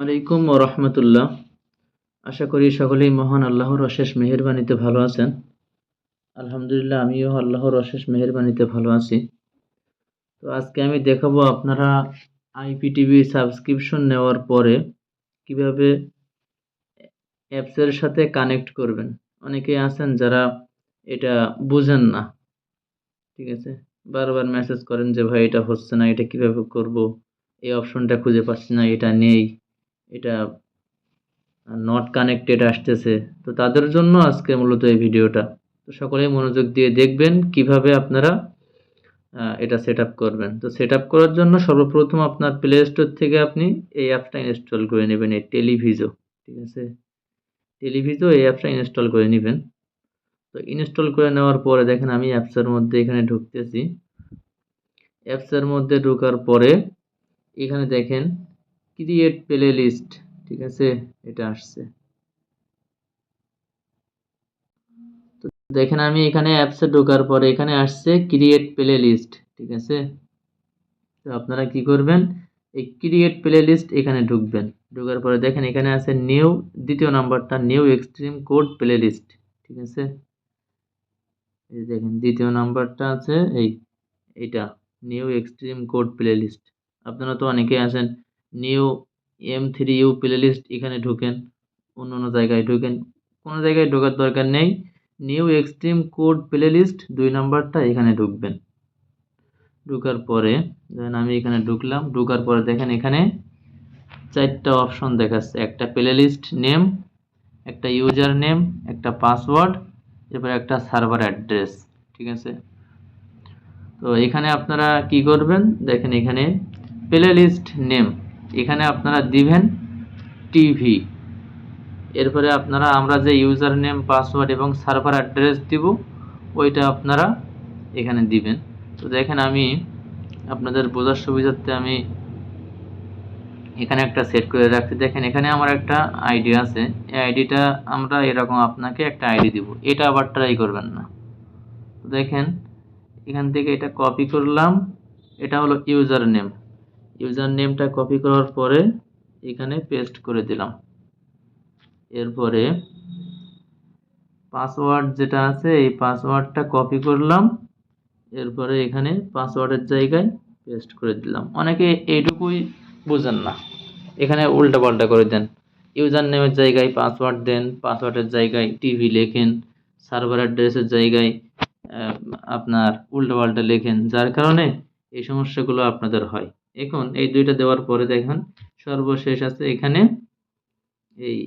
আলাইকুম রহমতুল্লাহ। আশা করি সকলেই মহান আল্লাহর অশেষ মেহেরবানিতে ভালো আছেন। আলহামদুলিল্লাহ, আমিও আল্লাহর অশেষ মেহেরবানিতে ভালো আছি। তো আজকে আমি দেখাবো আপনারা আইপিটিভি সাবস্ক্রিপশন নেওয়ার পরে কীভাবে অ্যাপসের সাথে কানেক্ট করবেন। অনেকেই আছেন যারা এটা বুঝেন না। ঠিক আছে? বারবার মেসেজ করেন যে, ভাই, এটা হচ্ছে না, এটা কীভাবে করব? এই অপশনটা খুঁজে পাচ্ছি না, এটা নেই। এটা নট কানেক্টেড আসতেছে। তো তাদের জন্য আজকে মূলত এই ভিডিওটা। তো সকলেই মনোযোগ দিয়ে দেখবেন কীভাবে আপনারা এটা সেট করবেন। তো সেট করার জন্য সর্বপ্রথম আপনার প্লে স্টোর থেকে আপনি এই অ্যাপটা ইনস্টল করে নেবেন, এই টেলিভিজো ঠিক আছে? টেলিভিজো এই অ্যাপটা ইনস্টল করে নেবেন। তো ইনস্টল করে নেওয়ার পরে দেখেন আমি অ্যাপসের মধ্যে এখানে ঢুকতেছি। অ্যাপসের মধ্যে ঢোকার পরে এখানে দেখেন ক্রিয়েট প্লে লিস্ট ঠিক আছে? এটা আসছে। তো দেখেন আমি এখানে অ্যাপসে ঢোকার পরে এখানে আসছে ক্রিয়েট প্লে লিস্ট ঠিক আছে? তো আপনারা কি করবেন? এই ক্রিয়েট প্লে লিস্ট এখানে ঢুকবেন। ঢোকার পরে দেখেন এখানে আছে নিউ দ্বিতীয় নাম্বারটা new extreme code playlist ঠিক আছে? এই দেখেন, দ্বিতীয় নাম্বারটা আছে এই এটা new extreme code playlist আপনারা তো অনেকেই আছেন new M three U playlist এখানে ঢুকেন, অন্য অন্য জায়গায় ঢুকেন। কোনো জায়গায় ঢোকার দরকার নেই। New extreme code playlist দুই নাম্বারটা এখানে ঢুকবেন। ঢোকার পরে ধরেন আমি এখানে ঢুকলাম। ঢোকার পরে দেখেন এখানে চারটা অপশন দেখাচ্ছে। একটা প্লে লিস্ট নেম একটা ইউজার নেম একটা পাসওয়ার্ড এরপর একটা সার্ভার অ্যাড্রেস ঠিক আছে? তো এখানে আপনারা কি করবেন? দেখেন এখানে প্লে লিস্ট নেম এখানে আপনারা দিবেন টিভি। এরপরে আপনারা আমরা যে ইউজার নেম পাসওয়ার্ড এবং সার্ভার অ্যাড্রেস দিব, ওইটা আপনারা এখানে দিবেন। তো দেখেন আমি আপনাদের বোঝার সুবিধার্থে আমি এখানে একটা সেট করে রাখছি। দেখেন এখানে আমার একটা আইডি আছে। এই আইডিটা আমরা এরকম আপনাকে একটা আইডি দিব। এটা আবার ট্রাই করবেন না। দেখেন এখান থেকে এটা কপি করলাম। এটা হলো ইউজার নেম ইউজার নেমটা কপি করার পরে এখানে পেস্ট করে দিলাম। এরপরে পাসওয়ার্ড যেটা আছে, এই পাসওয়ার্ডটা কপি করলাম। এরপরে এখানে পাসওয়ার্ডের জায়গায় পেস্ট করে দিলাম। অনেকে এইটুকুই বুঝেন না। এখানে উল্টা পাল্টা করে দেন। ইউজার নেমের জায়গায় পাসওয়ার্ড দেন, পাসওয়ার্ডের জায়গায় টিভি লেখেন, সার্ভার অ্যাড্রেসের জায়গায় আপনার উল্টো পাল্টা লেখেন, যার কারণে এই সমস্যাগুলো আপনাদের হয়। এখন এই দুইটা দেওয়ার পরে দেখেন সর্বশেষ আছে এখানে এই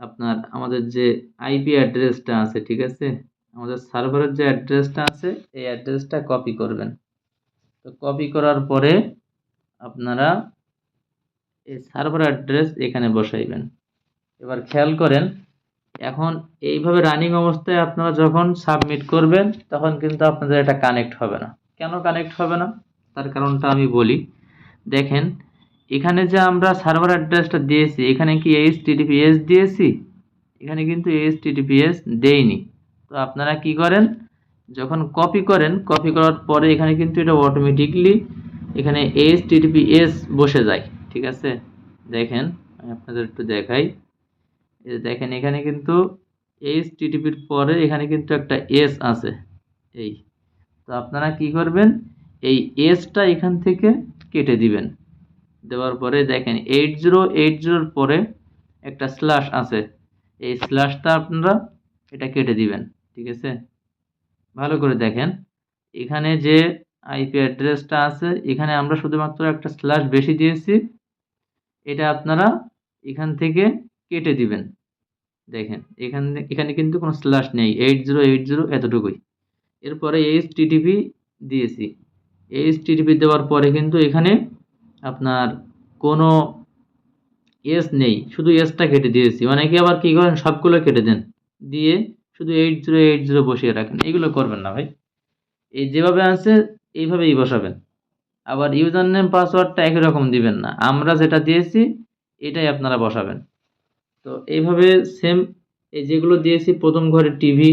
আপনার আমাদের যে আইপি অ্যাড্রেসটা আছে, ঠিক আছে? আমাদের সার্ভারের যে অ্যাড্রেসটা আছে, এই অ্যাড্রেসটা কপি করবেন। তো কপি করার পরে আপনারা এই সার্ভার অ্যাড্রেস এখানে বসাইবেন। এবার খেয়াল করেন, এখন এইভাবে রানিং অবস্থায় আপনারা যখন সাবমিট করবেন, তখন কিন্তু আপনাদের এটা কানেক্ট হবে না। কেন কানেক্ট হবে না? তার কারণটা আমি বলি। দেখেন, এখানে যে আমরা সার্ভার অ্যাড্রেসটা দিয়েছি, এখানে কি এইচ টিটিপিএস দিয়েছি? এখানে কিন্তু এইচ টিটিপিএস দেইনি। তো আপনারা কি করেন? যখন কপি করেন কপি করার পরে এখানে কিন্তু এটা অটোমেটিকলি এখানে এইচ টিটিপিএস বসে যায়, ঠিক আছে? দেখেন, আমি আপনাদের একটু দেখাই। দেখেন, এখানে কিন্তু এইচ টিটিপির পরে এখানে কিন্তু একটা এস আছে, এই। তো আপনারা কি করবেন? এই এসটা এখান থেকে কেটে দিবেন। দেওয়ার পরে দেখেন এইট জিরো এইট জিরোর পরে একটা স্ল্যাশ আছে। এই স্ল্যাশটা আপনারা এটা কেটে দিবেন, ঠিক আছে? ভালো করে দেখেন, এখানে যে আইপি অ্যাড্রেসটা আছে, এখানে আমরা শুধুমাত্র একটা স্ল্যাশ বেশি দিয়েছি, এটা আপনারা এখান থেকে কেটে দিবেন। দেখেন, এখানে এখানে কিন্তু কোনো স্ল্যাশ নেই এইট জিরো এইট জিরো এতটুকুই। এরপরে এইচ টিটিপি দিয়েছি। এইচ টিটিপি দেওয়ার পরে কিন্তু এখানে আপনার কোনো এস নেই, শুধু এসটা কেটে দিয়েছি। অনেকে আবার কী করেন? সবগুলো কেটে দেন। দিয়ে শুধু এইট জিরো এইট জিরো বসিয়ে রাখেন। এগুলো করবেন না ভাই। এই যেভাবে আছে, এইভাবেই বসাবেন। আবার ইউজার নেম পাসওয়ার্ডটা একই রকম দিবেন না। আমরা যেটা দিয়েছি, এটাই আপনারা বসাবেন। তো এইভাবে সেম এই যেগুলো দিয়েছি, প্রথম ঘরে টিভি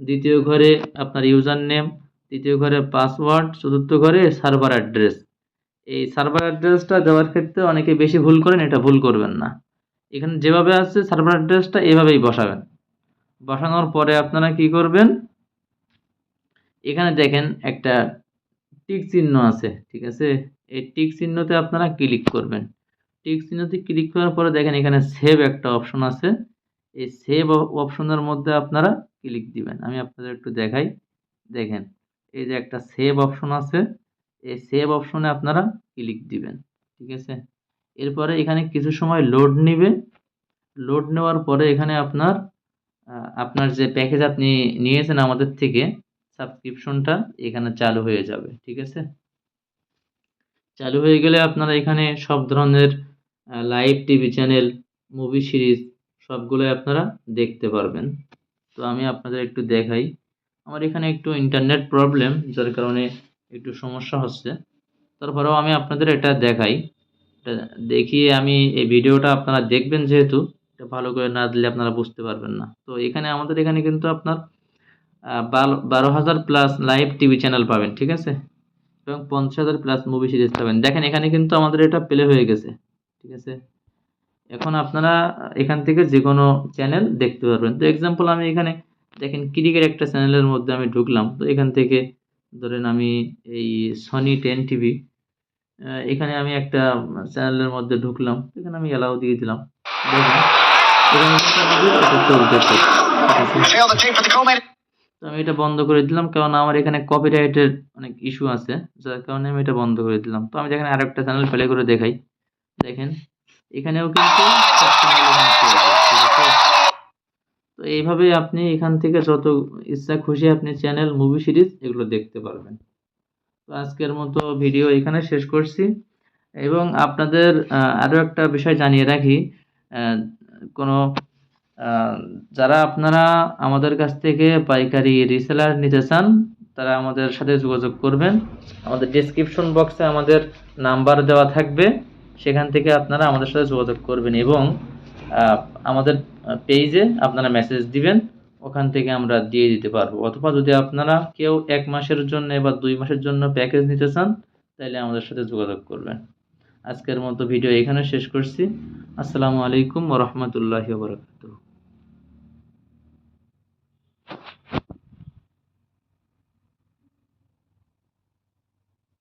দ্বিতীয় ঘরে আপনার ইউজার নেম তৃতীয় ঘরে পাসওয়ার্ড চতুর্থ ঘরে সার্ভার অ্যাড্রেস এই সার্ভার অ্যাড্রেসটা দেওয়ার ক্ষেত্রে অনেকে বেশি ভুল করেন, এটা ভুল করবেন না। এখানে যেভাবে আসছে সার্ভার অ্যাড্রেসটা এভাবেই বসাবেন। বসানোর পরে আপনারা কি করবেন? এখানে দেখেন একটা টিক চিহ্ন আছে, ঠিক আছে? এই টিক চিহ্নতে আপনারা ক্লিক করবেন। টিক চিহ্নতে ক্লিক করার পরে দেখেন এখানে সেভ একটা অপশন আছে। এই সেভ অপশনের মধ্যে আপনারা ক্লিক দিবেন। আমি আপনাদের একটু দেখাই। দেখেন এই যে একটা সেভ অপশন আছে, এই সেভ অপশনে আপনারা ক্লিক দিবেন, ঠিক আছে? এরপরে এখানে কিছু সময় লোড নেবে। লোড নেওয়ার পরে এখানে আপনার আপনার যে প্যাকেজ আপনি নিয়েছেন আমাদের থেকে সাবস্ক্রিপশনটা এখানে চালু হয়ে যাবে, ঠিক আছে? চালু হয়ে গেলে আপনারা এখানে সব ধরনের live TV channel movie series সবগুলোই আপনারা দেখতে পারবেন। তো আমি আপনাদের একটু দেখাই। আমার এখানে একটু ইন্টারনেট প্রবলেম যার কারণে একটু সমস্যা হচ্ছে। তারপরেও আমি আপনাদের এটা দেখাই। এটা দেখিয়ে আমি এই ভিডিওটা আপনারা দেখবেন যেহেতু, এটা ভালো করে না দিলে আপনারা বুঝতে পারবেন না। তো এখানে আমাদের এখানে কিন্তু আপনার বারো হাজার প্লাস লাইভ টিভি চ্যানেল পাবেন, ঠিক আছে? এবং পঞ্চাশ হাজার প্লাস মুভি সিরিজ পাবেন। দেখেন, এখানে কিন্তু আমাদের এটা প্লে হয়ে গেছে, ঠিক আছে? এখন আপনারা এখান থেকে যে কোনো চ্যানেল দেখতে পারবেন। তো এক্সাম্পল আমি এখানে দেখেন ক্রিকেট একটা চ্যানেলের মধ্যে আমি ঢুকলাম। তো এখান থেকে ধরেন আমি এই সনি টেন টিভি এখানে আমি একটা চ্যানেলের মধ্যে ঢুকলাম। এখানে আমি অ্যালাউ দিয়ে দিলাম. তো আমি এটা বন্ধ করে দিলাম কারণ আমার এখানে কপিরাইটের অনেক ইস্যু আছে যার কারণে আমি এটা বন্ধ করে দিলাম। তো আমি দেখেন আরও একটা চ্যানেল প্লে করে দেখাই। দেখেন এখানেও কিন্তু সব channel এখানে চলে যায়, ঠিক আছে? তো এইভাবে আপনি এখান থেকে যত ইচ্ছা খুশি আপনি চ্যানেল মুভি সিরিজ এগুলো দেখতে পারবেন। তো আজকের মতো ভিডিও এখানে শেষ করছি। এবং আপনাদের আরও একটা বিষয় জানিয়ে রাখি কোনো যারা আপনারা আমাদের কাছ থেকে পাইকারি রিসেলার নিতে চান, তারা আমাদের সাথে যোগাযোগ করবেন। আমাদের ডেসক্রিপশন বক্সে আমাদের নাম্বার দেওয়া থাকবে। সেখান থেকে আপনারা আমাদের সাথে যোগাযোগ করবেন এবং আমাদের পেজে আপনারা মেসেজ দিবেন, ওখান থেকে আমরা দিয়ে দিতে পারব। অথবা যদি আপনারা কেউ এক মাসের জন্য বা দুই মাসের জন্য প্যাকেজ নিতে চান তাহলে আমাদের সাথে যোগাযোগ করবেন। আজকের মতো ভিডিও এখানে শেষ করছি। আসসালামু আলাইকুম রহমতুল্লাহ ওবরাকাতুহু